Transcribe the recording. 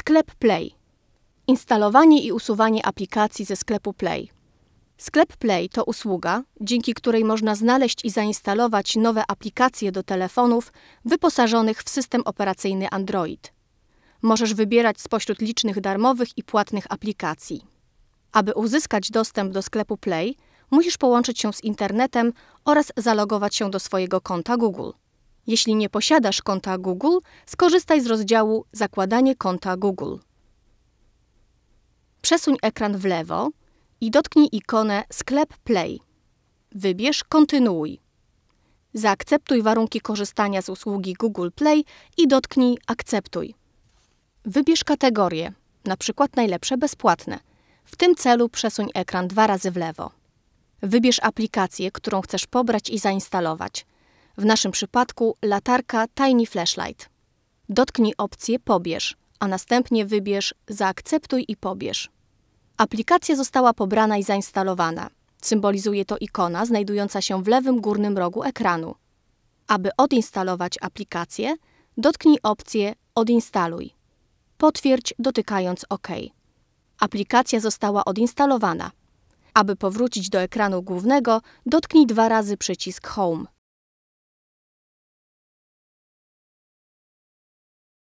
Sklep Play. Instalowanie i usuwanie aplikacji ze sklepu Play. Sklep Play to usługa, dzięki której można znaleźć i zainstalować nowe aplikacje do telefonów wyposażonych w system operacyjny Android. Możesz wybierać spośród licznych darmowych i płatnych aplikacji. Aby uzyskać dostęp do sklepu Play, musisz połączyć się z internetem oraz zalogować się do swojego konta Google. Jeśli nie posiadasz konta Google, skorzystaj z rozdziału Zakładanie konta Google. Przesuń ekran w lewo i dotknij ikonę Sklep Play. Wybierz Kontynuuj. Zaakceptuj warunki korzystania z usługi Google Play i dotknij Akceptuj. Wybierz kategorię, np. najlepsze bezpłatne. W tym celu przesuń ekran dwa razy w lewo. Wybierz aplikację, którą chcesz pobrać i zainstalować. W naszym przypadku latarka Tiny Flashlight. Dotknij opcję Pobierz, a następnie wybierz Zaakceptuj i pobierz. Aplikacja została pobrana i zainstalowana. Symbolizuje to ikona znajdująca się w lewym górnym rogu ekranu. Aby odinstalować aplikację, dotknij opcję Odinstaluj. Potwierdź dotykając OK. Aplikacja została odinstalowana. Aby powrócić do ekranu głównego, dotknij dwa razy przycisk Home.